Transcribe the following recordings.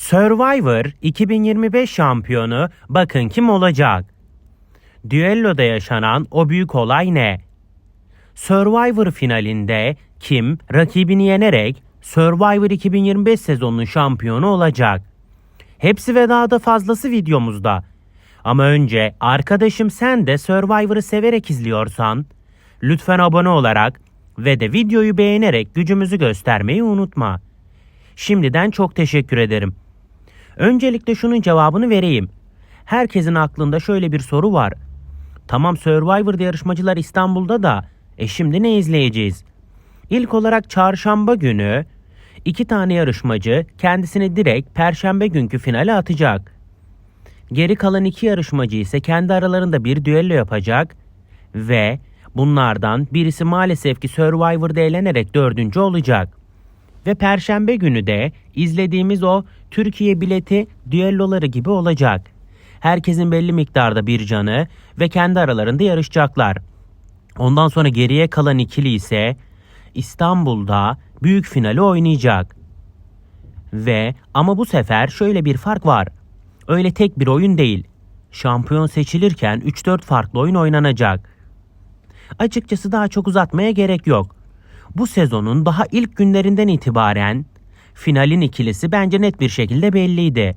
Survivor 2025 şampiyonu bakın kim olacak? Düelloda yaşanan o büyük olay ne? Survivor finalinde kim rakibini yenerek Survivor 2025 sezonunun şampiyonu olacak? Hepsi ve daha da fazlası videomuzda. Ama önce arkadaşım sen de Survivor'ı severek izliyorsan lütfen abone olarak ve de videoyu beğenerek gücümüzü göstermeyi unutma. Şimdiden çok teşekkür ederim. Öncelikle şunun cevabını vereyim. Herkesin aklında şöyle bir soru var. Tamam Survivor'da yarışmacılar İstanbul'da da e şimdi ne izleyeceğiz? İlk olarak çarşamba günü iki tane yarışmacı kendisini direkt perşembe günkü finale atacak. Geri kalan iki yarışmacı ise kendi aralarında bir düello yapacak ve bunlardan birisi maalesef ki Survivor'da eğlenerek dördüncü olacak. Ve perşembe günü de izlediğimiz o Türkiye bileti düelloları gibi olacak. Herkesin belli miktarda bir canı ve kendi aralarında yarışacaklar. Ondan sonra geriye kalan ikili ise İstanbul'da büyük finali oynayacak. Ve ama bu sefer şöyle bir fark var. Öyle tek bir oyun değil. Şampiyon seçilirken 3-4 farklı oyun oynanacak. Açıkçası daha çok uzatmaya gerek yok. Bu sezonun daha ilk günlerinden itibaren finalin ikilisi bence net bir şekilde belliydi.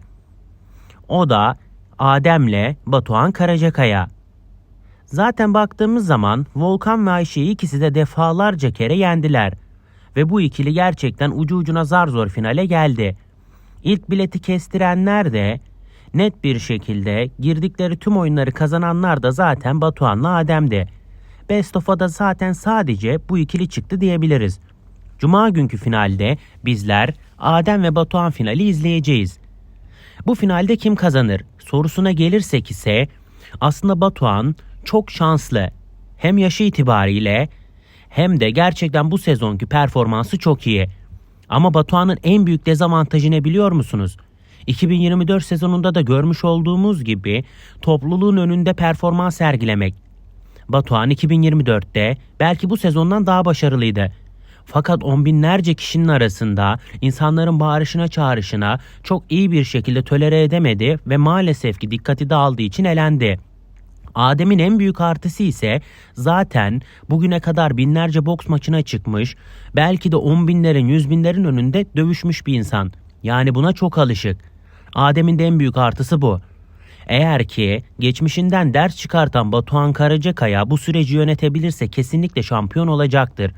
O da Adem'le Batuhan Karacakaya. Zaten baktığımız zaman Volkan ve Ayşe'yi ikisi de defalarca kere yendiler. Ve bu ikili gerçekten ucu ucuna zar zor finale geldi. İlk bileti kestirenler de net bir şekilde girdikleri tüm oyunları kazananlar da zaten Batuhan'la Adem'di. Best of'a da zaten sadece bu ikili çıktı diyebiliriz. Cuma günkü finalde bizler Adem ve Batuhan finali izleyeceğiz. Bu finalde kim kazanır sorusuna gelirsek ise aslında Batuhan çok şanslı. Hem yaşı itibariyle hem de gerçekten bu sezonki performansı çok iyi. Ama Batuhan'ın en büyük dezavantajı ne biliyor musunuz? 2024 sezonunda da görmüş olduğumuz gibi topluluğun önünde performans sergilemek. Batuhan 2024'te belki bu sezondan daha başarılıydı. Fakat on binlerce kişinin arasında insanların bağırışına çağrışına çok iyi bir şekilde tolere edemedi ve maalesef ki dikkati dağıldığı için elendi. Adem'in en büyük artısı ise zaten bugüne kadar binlerce boks maçına çıkmış, belki de on binlerin yüz binlerin önünde dövüşmüş bir insan. Yani buna çok alışık. Adem'in de en büyük artısı bu. Eğer ki geçmişinden ders çıkartan Batuhan Karacakaya bu süreci yönetebilirse kesinlikle şampiyon olacaktır.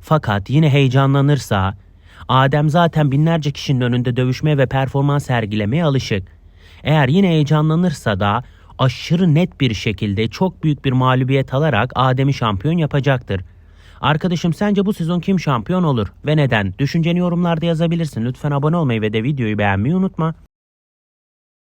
Fakat yine heyecanlanırsa Adem zaten binlerce kişinin önünde dövüşmeye ve performans sergilemeye alışık. Eğer yine heyecanlanırsa da aşırı net bir şekilde çok büyük bir mağlubiyet alarak Adem'i şampiyon yapacaktır. Arkadaşım sence bu sezon kim şampiyon olur ve neden? Düşünceni yorumlarda yazabilirsin. Lütfen abone olmayı ve de videoyu beğenmeyi unutma.